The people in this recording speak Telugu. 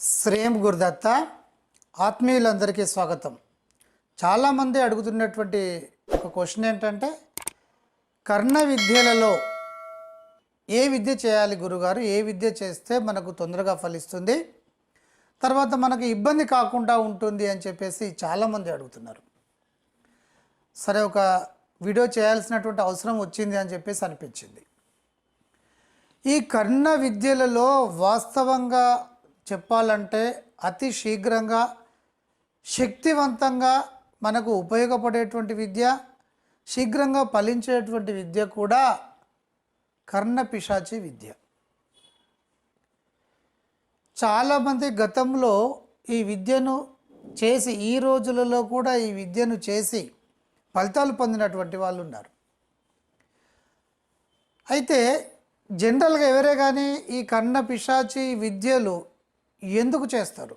శ్రేమ్ గురుదత్త ఆత్మీయులందరికీ స్వాగతం. చాలామంది అడుగుతున్నటువంటి ఒక క్వశ్చన్ ఏంటంటే కర్ణ విద్యలలో ఏ విద్య చేయాలి గురుగారు? ఏ విద్య చేస్తే మనకు తొందరగా ఫలిస్తుంది? తర్వాత మనకు ఇబ్బంది కాకుండా ఉంటుంది అని చెప్పేసి చాలామంది అడుగుతున్నారు. సరే ఒక వీడియో చేయాల్సినటువంటి అవసరం వచ్చింది అని చెప్పేసి అనిపించింది. ఈ కర్ణ విద్యలలో వాస్తవంగా చెప్పాలంటే అతి శీఘ్రంగా శక్తివంతంగా మనకు ఉపయోగపడేటువంటి విద్య శీఘ్రంగా ఫలించేటువంటి విద్య కూడా కర్ణ పిశాచి విద్య. చాలామంది గతంలో ఈ విద్యను చేసి ఈ రోజులలో కూడా ఈ విద్యను చేసి ఫలితాలు పొందినటువంటి వాళ్ళు ఉన్నారు. అయితే జనరల్గా ఎవరే కానీ ఈ కన్న పిశాచి విద్యలు ఎందుకు చేస్తారు?